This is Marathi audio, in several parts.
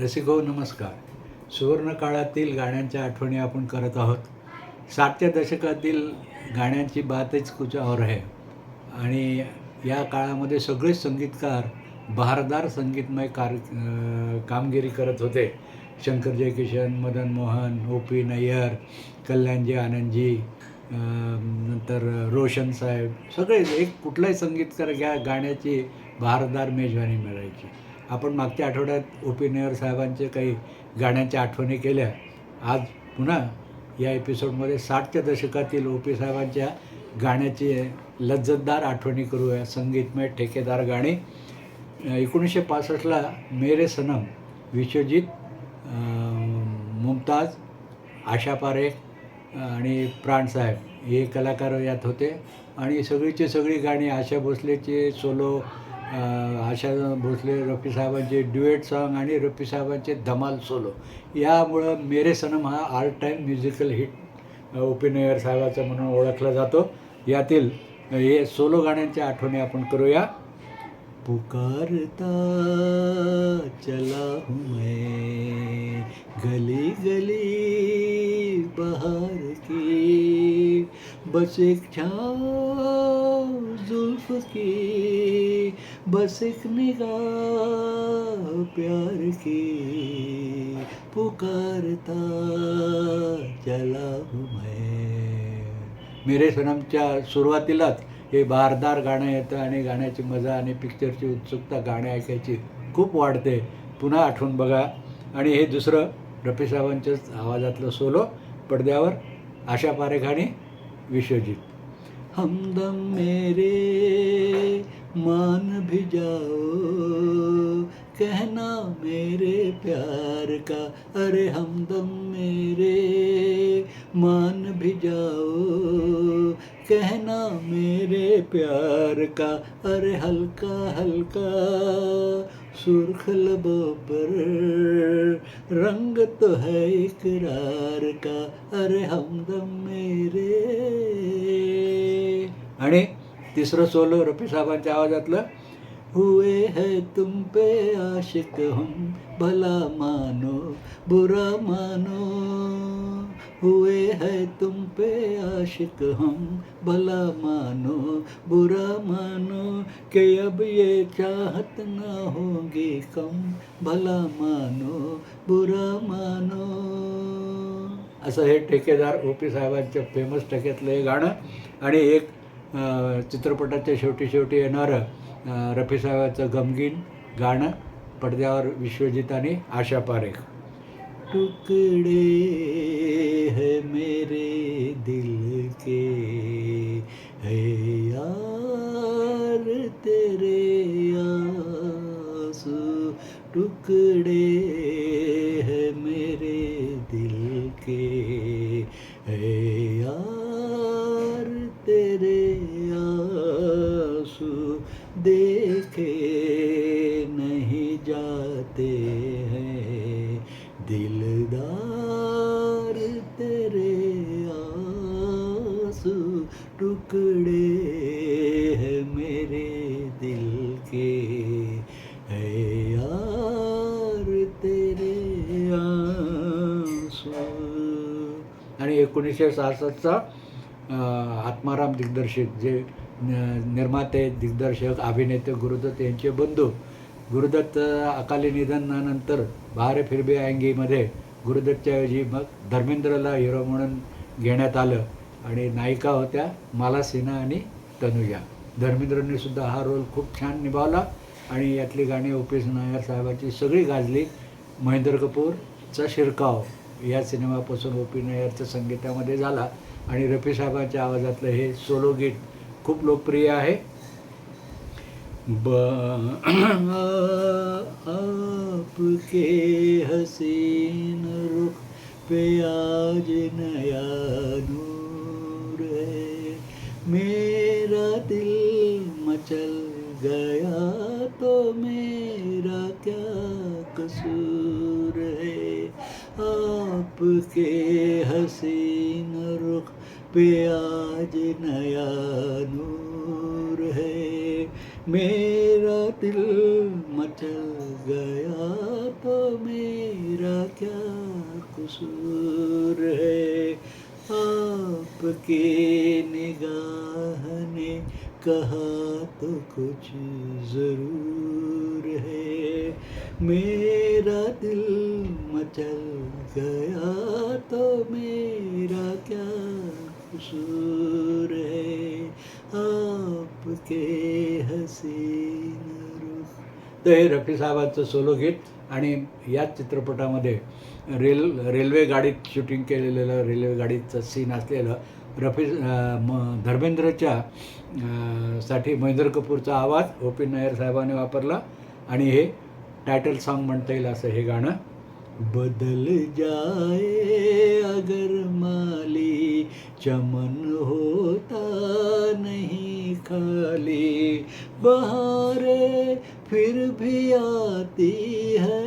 रसिको नमस्कार. सुवर्णकाळातील गाण्यांच्या आठवणी आपण करत आहोत. साठच्या दशकातील गाण्यांची बातच कुछ और है. आणि या काळामध्ये सगळेच संगीतकार बहारदार संगीतमय कार कामगिरी करत होते. शंकर जयकिशन मदन मोहन ओ पी नय्यर कल्याणजी आनंदजी नंतर रोशन साहेब. सगळे एक कुठलाही संगीतकार घ्या गाण्याची बहारदार मेजवानी मिळायची. आपण मागच्या आठवड्यात ओ पी नय्यर साहेबांचे काही गाण्यांच्या आठवणी केल्या. आज पुन्हा या एपिसोडमध्ये साठच्या दशकातील ओ पी साहेबांच्या गाण्याची लज्जतदार आठवणी करूया. संगीतमय ठेकेदार गाणी. एकोणीसशे पासष्टला मेरे सनम विश्वजित मुमताज आशा पारेख आणि प्राणसाहेब हे कलाकार यात होते. आणि सगळीची सगळी गाणी आशा भोसलेचे सोलो आशा भोसले रफी साहेबांचे ड्युएट सॉन्ग आणि रफी साहेबांचे धमाल सोलो यामुळं मेरे सनम हा all time musical hit O Nayyar साहेबाचा म्हणून ओळखला जातो. यातील हे सोलो गाण्यांच्या आठवणी आपण करूया. पुकारता चला हूँ मैं गली गली बहार की बस एक छाँव जुल्फ की बस एक निगाह प्यार की पुकारता चला मैं. मेरे सनमच्या सुरुवातीलाच हे बहारदार गाणं येतं आणि गाण्याची मजा आणि पिक्चरची उत्सुकता गाणे ऐकायची खूप वाढते. पुन्हा आठवून बघा. आणि हे दुसरं रफी साहेबांच्याच आवाजातलं सोलो पडद्यावर आशा पारेख आणि विश्वजित. हमदम मेरे मान भी जाओ। कहना मेरे प्यार का अरे हमदम मेरे। मान भी जाओ। कहना मेरे प्यार का अरे हल्का हल्का। सुर्ख लबों पर रंग तो है इकरार का अरे हमदम मेरे। आणि तिसरं सोलो रफी साहेबांच्या आवाजातलं. हुए है तुम पे आशिक हम भला मानो बुरा मानो. हुए है तुम पे आशिक हम भला मानो बुरा मानो. कि अब ये चाहत ना होगी कम भला मानो बुरा मानो. असं हे ठेकेदार ओ पी साहेबांच्या फेमस ठेक्यातलं हे गाणं. आणि एक चित्रपटाच्या शेवटी शेवटी येणारं रफीसाहेबाचं गमगीन गाणं पडद्यावर विश्वजित आणि आशा पारेख. टुकड़े है मेरे दिल के है यार तेरे आंसू। टुकड़े है मेरे दिल के नहीं जाते हैं। दिलदार तेरे आंसू टुकड़े है मेरे दिल के। है यार तेरे आंसू। आणि एकोणीसशे सहासष्टचा आत्माराम दिग्दर्शित जे निर्माते दिग्दर्शक अभिनेते गुरुदत्त यांचे बंधू. गुरुदत्त अकाली निधनानंतर बाहरे फिरबे अँगीमध्ये गुरुदत्तच्या ऐवजी मग धर्मेंद्रला हिरो म्हणून घेण्यात आलं आणि नायिका होत्या माला सिन्हा आणि तनुजा. धर्मेंद्रने सुद्धा हा रोल खूप छान निभावला आणि यातली गाणी ओपीस नायर साहेबाची सगळी गाजली. महेंद्र कपूरचा शिरकाव या सिनेमापासून ओ पी नायरच्या संगीतामध्ये झाला आणि रफी साहेबांच्या आवाजातलं हे सोलो गीत खूप लोकप्रिय आहे. ब, आपके हसीन रुख पे आज नया नूर है। मेरा दिल मचल गया तो मेरा क्या कसूर है? आपके हसीन रुख पे आज नया नूर है। मेरा दिल मचल गया तो मेरा क्या कसूर है? आपके निगाह ने कहा तो कुछ ज़रूर है। मेरा दिल मचल गया तो मेरा क्या कसूर है आपके हसीन तर हे रफी साहेबांचं सोलो गीत आणि याच चित्रपटामध्ये रेल रेल्वे गाडीत शूटिंग केलेलं रेल्वे गाडीचं सीन असलेलं रफी म धर्मेंद्रच्या साठी महेंद्र कपूरचा आवाज ओ पी नायर साहेबांनी वापरला आणि हे टायटल सॉन्ग म्हणता येईल असं हे गाणं. बदल जाए अगर माली चमन होता नहीं खाली बहारे फिर भी आती है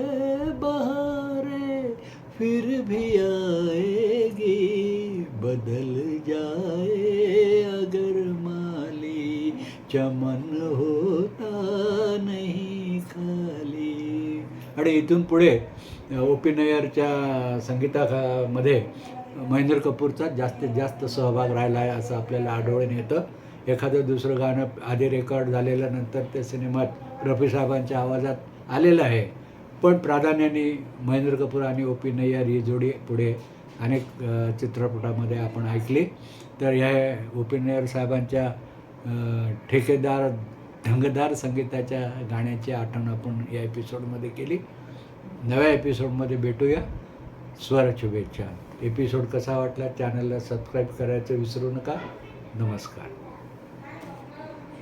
बहारे फिर भी आएगी बदल जाए अगर माली। चमन होता नहीं खाली। आणि इथून पुढे ओ पी नय्यरच्या संगीतामध्ये महेंद्र कपूरचा जास्तीत जास्त सहभाग राहिला आहे असं आपल्याला आढळून येतं. एखादं दुसरं गाणं आधी रेकॉर्ड झालेल्यानंतर ते सिनेमात रफी साहेबांच्या आवाजात आलेलं आहे. पण प्राधान्याने महेंद्र कपूर आणि ओ पी नय्यर ही जोडी पुढे अनेक चित्रपटामध्ये आपण ऐकली. तर ह्या ओ पी नय्यर साहेबांच्या ठेकेदार ढंगदार संगीताच्या गाण्याची आठवण आपण या एपिसोडमध्ये केली. नव्या एपिसोडमध्ये भेटूया. स्वर शुभेच्छा एपिसोड कसा वाटला? चॅनलला सबस्क्राईब करायचं विसरू नका. नमस्कार.